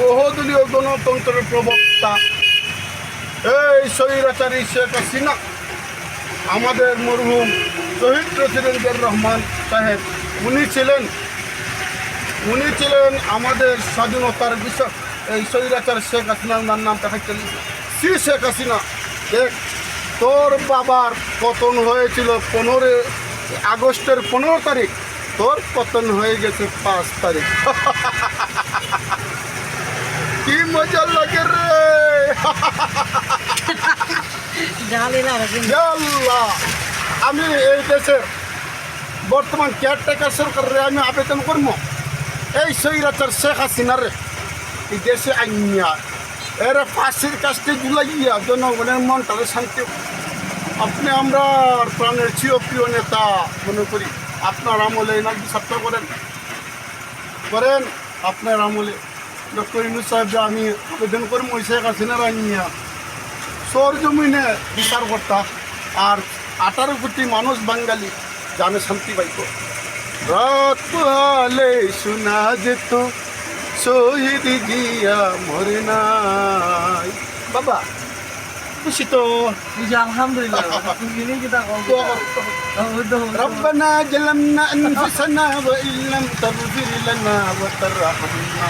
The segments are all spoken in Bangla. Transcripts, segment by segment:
বহুদলীয় গণতন্ত্রের প্রবক্তা। এই স্বৈরাচারী শেখ হাসিনা, আমাদের মরহুম শহীদ প্রেসিডেন্টের রহমান সাহেব, উনি ছিলেন উনি ছিলেন আমাদের স্বাধীনতার বিষয়। এই স্বৈরাচার শেখ হাসিনার নাম নামটা হচ্ছিল সি শেখ হাসিনা, দেখ, তোর বাবার পতন হয়েছিল পনেরো আগস্টের পনেরো তারিখ, তোর পতন হয়ে গেছে পাঁচ তারিখ। কি মজা লাগে রে? রে আমি এই দেশের বর্তমান কেয়ারটেকার সরকারের আমি আবেদন করব এই সৈরাচার শেখ হাসিনারে এই দেশে আইনিয়া। এর ফাঁসির কাজটি জুলাইয়া জনগণের মনটারে শান্তি আপনি আমরা প্রাণের চির প্রিয় নেতা মনে করি আপনার আমলে না বিচারটা করেন? করেন আপনার আমলে। ডক্টর ইনুস সাহেব যে আমি আবেদন করবো ওই শেখ হাসিনার আইনিয়া সর জমিনে বিচার করতা আর আঠারো কোটি মানুষ বাঙালি জানে শান্তি পাইত রাত পালে শোনা যেত শহীদ জিয়া মরে নাই বাবা খুশি তো এই যে আলহামদুলিল্লাহ বাবা, তুমি নেই কি তা কল ربنا ظلمنا انفسنا وان لم تغفر لنا وترحمنا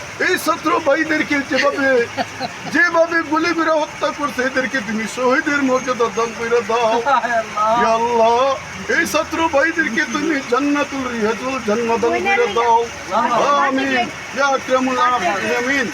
এই শত্রু ভাইদেরকে যেভাবে যেভাবে গুলি করে হত্যা করছে এদেরকে তুমি শহীদের মর্যাদা দান করে দাও। ইয়া আল্লাহ এই শত্রু ভাইদেরকে তুমি জান্নাতুল রিহাতুল জন্ম দান করে দাও। আমিন। ইয়া আকরামুল আমিন।